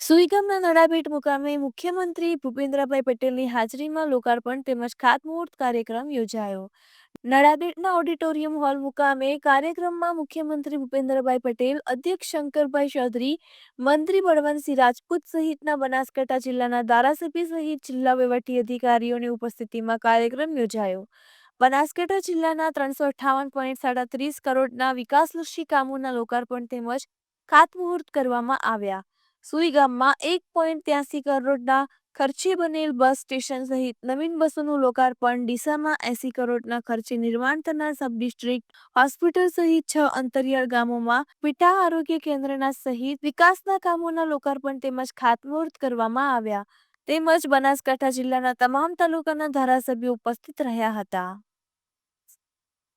સુઈગામના નડાબેટ મુકામે મુખ્યમંત્રી ભૂપેન્દ્રભાઈ પટેલની હાજરીમાં લોકાર્પણ તેમજ ખાતમુહૂર્ત કાર્યક્રમ યોજાયો. નડાબેટના ઓડિટોરિયમ હોલ મુકામે કાર્યક્રમમાં મુખ્યમંત્રી ભૂપેન્દ્રભાઈ પટેલ, અધ્યક્ષ શંકરભાઈ ચૌધરી, મંત્રી બળવંતસિંહ રાજપૂત સહિતના બનાસકાંઠા જિલ્લાના ધારાસભ્ય સહિત જિલ્લા વહીવટી અધિકારીઓની ઉપસ્થિતિમાં કાર્યક્રમ યોજાયો. બનાસકાંઠા જિલ્લાના ત્રણસો અઠ્ઠાવન પોઈન્ટ સાડત્રીસ કરોડના વિકાસલક્ષી કામોના લોકાર્પણ તેમજ ખાતમુહૂર્ત કરવામાં આવ્યા. સુઈ ગામમાં એક પોઈન્ટ ત્યાસી કરોડના ખર્ચે બનેલ બસ સ્ટેશન સહિત નવીન બસોનું લોકાર્પણ ડીસામાં એસી કરોડના ખર્ચે નિર્માણ થનાર સબ ડિસ્ટ્રિક્ટ હોસ્પિટલ સહિત છ અંતરિયાળ ગામોમાં પીટા આરોગ્ય કેન્દ્રના સહિત વિકાસના કામોના લોકાર્પણ તેમજ ખાતમુહૂર્ત કરવામાં આવ્યા. તેમજ બનાસકાંઠા જિલ્લાના તમામ તાલુકાના ધારાસભ્યો ઉપસ્થિત રહ્યા હતા.